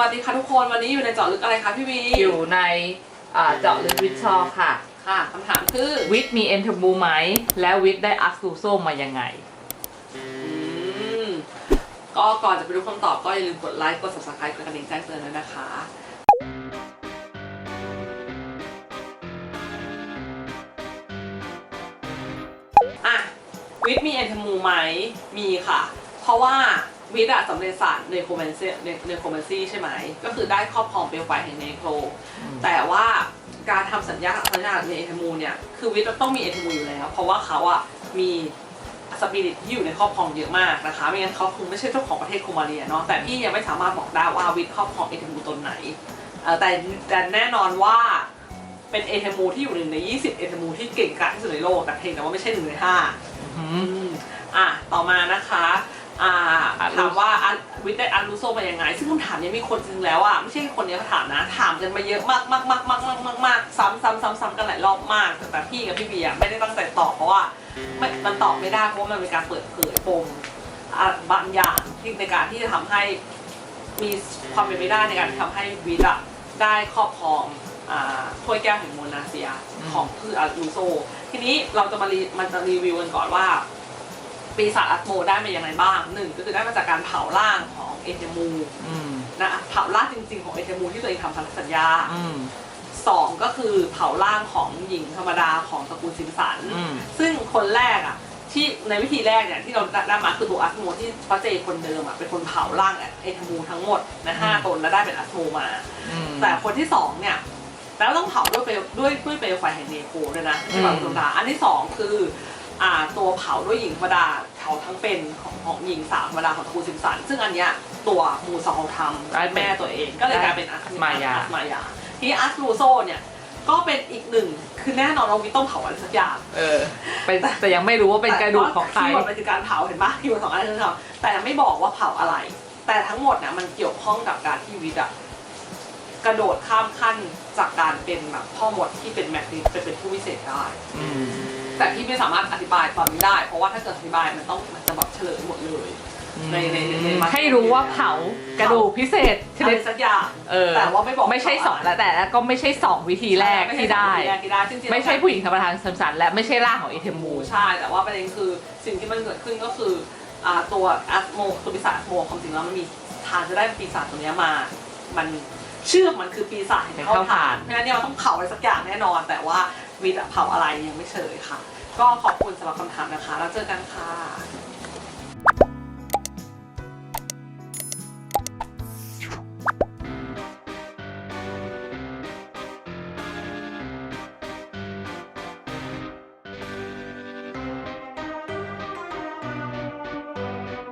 วัสดีค่ะทุกคนวันนี้อยู่ในเจาะลึกอะไรคะพี่วีอยู่ในอ่าเจาะลึกวิทย์ชอค่ะ ค่ะคำถามคือวิทย์มีเอนเทอร์บูไหม และวิทย์ได้อักซูโซมายังไง อืมก็ก่อนจะไปดูคำตอบก็อย่าลืมกดไลค์กด subscribe กดกระดิ่งแจ้งเตือนด้วยนะคะ อะ วิทย์มีเอนเทอร์มูไหมมีค่ะ เพราะว่า วิทย์อะสำเร็จศาสตร์ในโคเมนซีในโคเมนซีใช่ไหม ก็คือได้ครอบครองเปลวไฟแห่งเนโคร แต่ว่าการทำสัญญาสัญญาในเอทมูเนี่ย คือวิทย์ต้องมีเอทมูอยู่แล้ว เพราะว่าเขาอะมีสปิริตที่อยู่ในครอบครองเยอะมากนะคะ ไม่งั้นเขาคงไม่ใช่เจ้าของประเทศโคมาเรียเนาะ แต่พี่ยังไม่สามารถบอกได้ว่าวิทย์ครอบครองเอทมูตนไหนเอ่อแต่แต่แน่นอนว่าเป็นเอทมูที่อยู่หนึ่งใน 20 เอทมูที่เก่งกาจที่สุดในโลก แต่เพียงแต่ว่าไม่ใช่หนึ่งในห้าอือืมมอะ ต่อมานะคะ อ่าอัดรูถามว่าอัดวิทย์ได้อันรูโซมายังไง ซึ่งคำถามเนี้มีคนจริงแล้วอะไม่ใช่คนเนี้ยมาถามนะ ถามกันมาเยอะมากมากมากมากมากมากมากซ้ำซ้ำซ้ำซ้ำกันหลายรอบมาก แต่พี่กับพี่เบียร์ไม่ได้ตั้งใจตอบเพราะว่าไม่มันตอบไม่ได้เพราะว่ามันเป็นการเปิดเผยปมอะบางอย่างที่ในการที่จะทำให้มีความเป็นไปได้ในการทำให้วิทย์อะได้ครอบครองอ่าถ้วยแก้วแห่งโมนาเซียของคืออารูโซ ทีนี้เราจะมารีมันจะรีวิวกันก่อนว่า ปีศาจอัตโมได้มาอย่างไรบ้างหนึ่งก็คือได้มาจากการเผาร่างของเอเทมูอืมนะเผาร่างจริง ๆ ของเอเทมูที่ตัวเองทำพันธสัญญาอืมสองก็คือเผาร่างของหญิงธรรมดาของตระกูลซิมสันอืมซึ่งคนแรกอะที่ในวิธีแรกเนี่ยที่เราได้มาคือตัวอัตโมที่พระเจคนเดิมอะเป็นคนเผาร่างเอเทมูทั้งหมดนะห้าตนแล้วได้เป็นอัตโมมาอืมแต่คนที่สองเนี่ยแล้วต้องเผาด้วยเปลวด้วยด้วยเปลวไฟแห่งเนโคด้วยนะอืมที่แบบธรรมดาอันที่สองคืออ่าตัวเผาด้วยหญิงธรรมดา เผาทั้งเป็นของของหญิงสาวธรรมดาของตระกูลซิมสัน ซึ่งอันเนี้ยตัวมูซองทำแม่ตัวเอง ก็เลยกลายเป็นอัสมายาอัสมายาทีนี้อัสลูโซเนี่ยก็เป็นอีกหนึ่งคือแน่นอนเราวิต้องเผาอะไรสักอย่างเออเป็นแต่ยังไม่รู้ว่าเป็นกระดูกของใครคีย์เวิร์ดมันคือการเผาเห็นปะคีย์เวิร์ดสองอันคือเผาแต่ไม่บอกว่าเผาอะไร แต่ทั้งหมดเนี่ยมันเกี่ยวข้องกับการที่วิทย์อะ กระโดดข้ามขั้นจากการเป็นแบบพ่อหมดที่เป็นแมกนิไปเป็นผู้วิเศษได้อืมแต่พี่ไม่สามารถอธิบายตอนนี้ได้ เพราะว่าถ้าเกิดอธิบายมันต้องมันจะแบบเฉลยหมดเลยในในในในให้รู้ว่าเผากระดูกพิเศษชอะนิไรดสักอย่างเออแต่ว่าไม่บอกไม่ใช่สองแล้วแต่ก็ไม่ใช่สองวิธีแรกไม่ใช่ที่ได้วิธีแรกที่ได้จริงๆไม่ใช่ผู้หญิงธรรมดาสัมสันและไม่ใช่ร่างของเอเทมูใช่ แต่ว่าประเด็นคือสิ่งที่มันเกิดขึ้นก็คืออ่าตัวอัสโมตัวปีศาจอัสโมความจริงแล้วมันมีทางจะได้ปีศาจตัวเนี้ยมา มัน ชื่อมันคือปีศาจแห่งเท่าฐานเพราะฉะนั้นเนี่ยมันต้องเผาอะไรสักอย่างแน่นอน แต่ว่าวิทย์อะเผาอะไรยังไม่เฉลยค่ะ ก็ขอบคุณสำหรับคำถามนะคะ แล้วเจอกันค่ะ